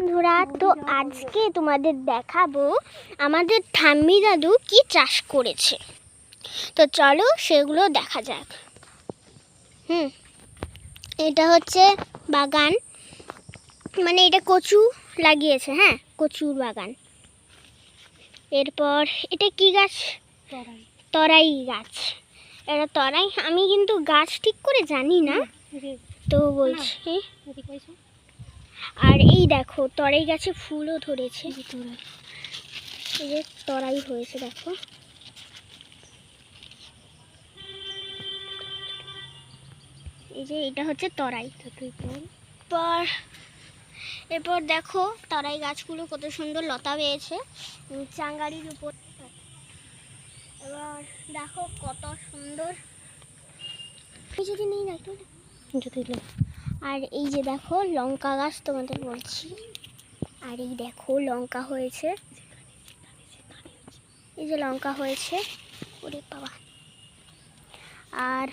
বন্ধুরা তো আজকে তোমাদের দেখাবো আমাদের ঠাম্মি দাদু কি চাষ করেছে। তো চলো সেগুলো দেখা যাক। হুম এটা হচ্ছে বাগান। মানে এটা কচু লাগিয়েছে হ্যাঁ কচুর বাগান। এরপর এটা কি গাছ? তরাই। গাছ। এটা তরাই আমি কিন্তু গাছ ঠিক করে জানি না। তো বলছি। আর এই দেখো তরাই গাছে ফুলও ধরেছে এই যে তরাই হয়েছে দেখো এই যে এটা হচ্ছে তরাই পর এরপর দেখো তরাই গাছগুলো কত সুন্দর লতা পেয়েছে চাঙ্গারির উপর এবার দেখো কত সুন্দর যদি নেই না একটু আর এই যে দেখো লঙ্কা গাছ তোমাদের বলছি। আর এই দেখো লঙ্কা হয়েছে। এই যে লঙ্কা হয়েছে। ওরে বাবা। আর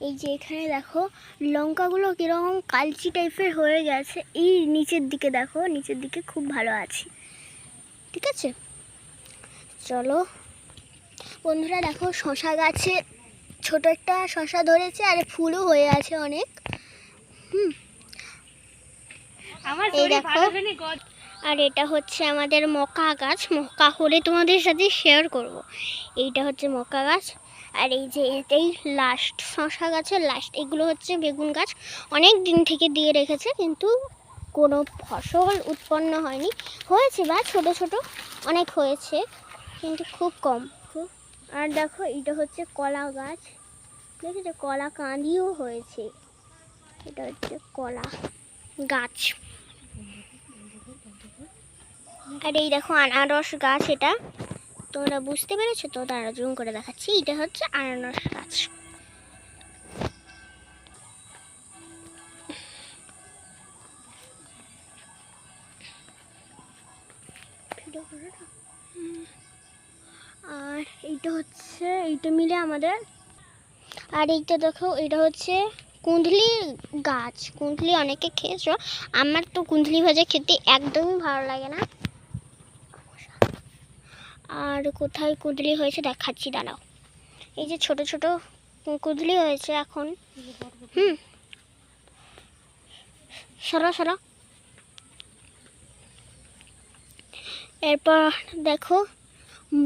এই যে এখানে দেখো লঙ্কাগুলো কীরকম কালচি টাইপের হয়ে গেছে। এই নিচের দিকে দেখো, নিচের দিকে খুব ভালো আছে। ঠিক আছে? চলো। বন্ধুরা দেখো শশা গাছে ছোট একটা শশা ধরেছে আর ফুলও হয়ে আছে অনেক। আর এটা হচ্ছে আমাদের মকা গাছ। মকা হলে তোমাদের সাথে শেয়ার করব। এইটা হচ্ছে মকা গাছ। আর এই যে এটাই লাস্ট শশা গাছের লাস্ট এগুলো হচ্ছে বেগুন গাছ। অনেক দিন থেকে দিয়ে রেখেছে কিন্তু কোনো ফসল উৎপন্ন হয়নি। হয়েছে বা ছোট ছোট অনেক হয়েছে কিন্তু খুব কম। আর দেখো এটা হচ্ছে কলা গাছ। দেখেছ? কলা কাঁদিও হয়েছে। এটা হচ্ছে কলা গাছ। আর এই দেখো আনারস গাছ এটা। তোমরা বুঝতে পেরেছ তো? তারা জুম করে দেখাচ্ছি। এটা হচ্ছে আনারস গাছ। আর এইটা হচ্ছে, এইটা মিলে আমাদের আর এইটা দেখো, এটা হচ্ছে কুঁদলি গাছ, কুঁদলি অনেকে খেয়েছো? আমার তো কুঁদলি ভাজা খেতে একদমই ভালো লাগে না। আর কোথায় কুঁদলি হয়েছে দেখাচ্ছি, দাঁড়াও। এই যে ছোট ছোট কুঁদলি হয়েছে এখন। হুম। সরা সরা। এরপর দেখো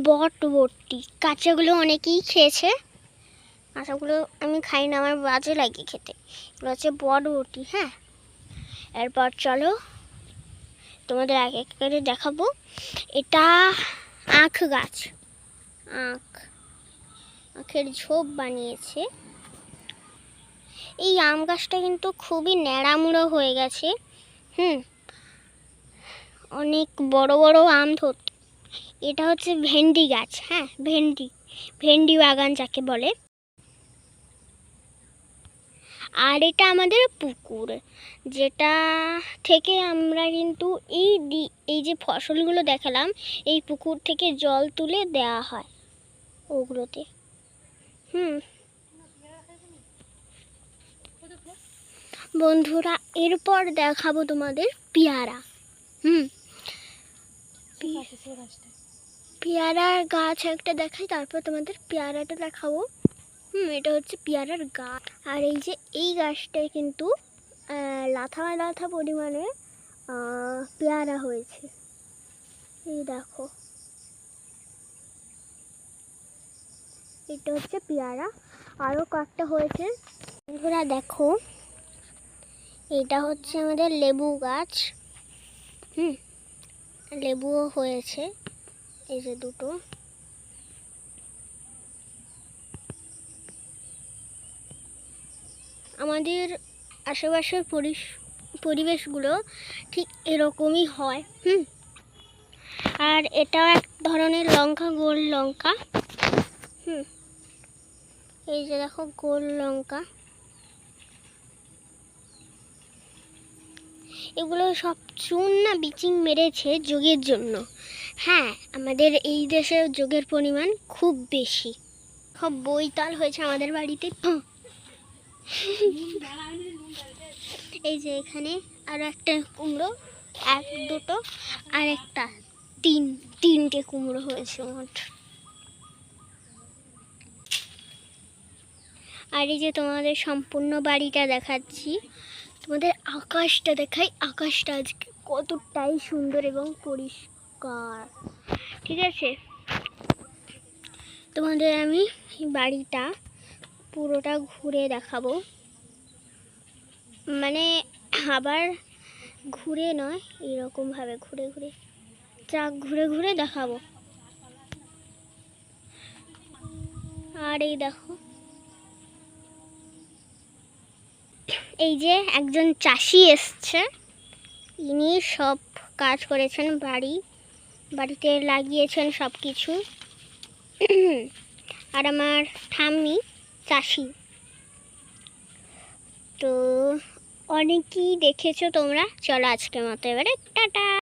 বট বটি কাঁচাগুলো অনেকেই খেয়েছে। কাঁচাগুলো আমি খাই না, আমার বাজে লাগে খেতে। এগুলো হচ্ছে বটি হ্যাঁ? এরপর চলো তোমাদের এক এক করে দেখাবো। এটা আখ গাছ। আখ, আখের ঝোপ বানিয়েছে। এই আম গাছটা কিন্তু খুবই ন্যাড়ামুড়ো হয়ে গেছে, হুম? অনেক বড় বড় আম ধর, এটা হচ্ছে ভেন্ডি গাছ হ্যাঁ? ভেন্ডি ভেন্ডি বাগান যাকে বলে। আর এটা আমাদের পুকুর, যেটা থেকে আমরা কিন্তু এই এই যে ফসলগুলো দেখালাম, এই পুকুর থেকে জল তুলে দেওয়া হয় ওগুলোতে। হুম। বন্ধুরা, এরপর দেখাবো তোমাদের পেয়ারা। হুম। পেয়ারার গাছ একটা দেখাই, তারপর তোমাদের পেয়ারাটা দেখাবো। হুম, এটা হচ্ছে পেয়ারার গাছ। আর এই যে এই গাছটায় কিন্তু লাথা লাথা পরিমাণে পেয়ারা হয়েছে। এই দেখো। এটা হচ্ছে পেয়ারা। আরও কয়েকটা হয়েছে। বন্ধুরা দেখো, এটা হচ্ছে আমাদের লেবু গাছ। হুম, লেবুও হয়েছে। এই যে দুটো। আমাদের আশেপাশের পরিবেশগুলো ঠিক এরকমই হয়, হুম? আর এটাও এক ধরনের লঙ্কা, গোল লঙ্কা, হুম? এই যে দেখো, গোল লঙ্কা। এগুলো সব চুন না বিচিং মেরেছে যোগের জন্য। হ্যাঁ আমাদের এই দেশে যোগের পরিমাণ খুব বেশি। সব বইতাল হয়েছে আমাদের বাড়িতে। এই যে এখানে আরও একটা কুমড়ো, এক, দুটো, আর একটা, তিন, তিনটে কুমড়ো হয়েছে মোট। আর এই যে তোমাদের সম্পূর্ণ বাড়িটা দেখাচ্ছি, তোমাদের আকাশটা দেখাই, আকাশটা আজকে কতটাই সুন্দর এবং পরিষ্কার। ঠিক আছে? তোমাদের আমি বাড়িটা পুরোটা ঘুরে দেখাবো। মানে আবার ঘুরে নয়, এরকমভাবে ঘুরে ঘুরে। চাক ঘুরে ঘুরে দেখাবো। আর এই দেখো। এই যে একজন চাষি এসছে। ইনি সব কাজ করেছেন, বাড়ি, বাড়িতে লাগিয়েছেন সব কিছু আর আমার ঠাম্মি চাষি। তো অনেকই দেখেছ তোমরা। চলো আজকের মতো এবারে টাটা।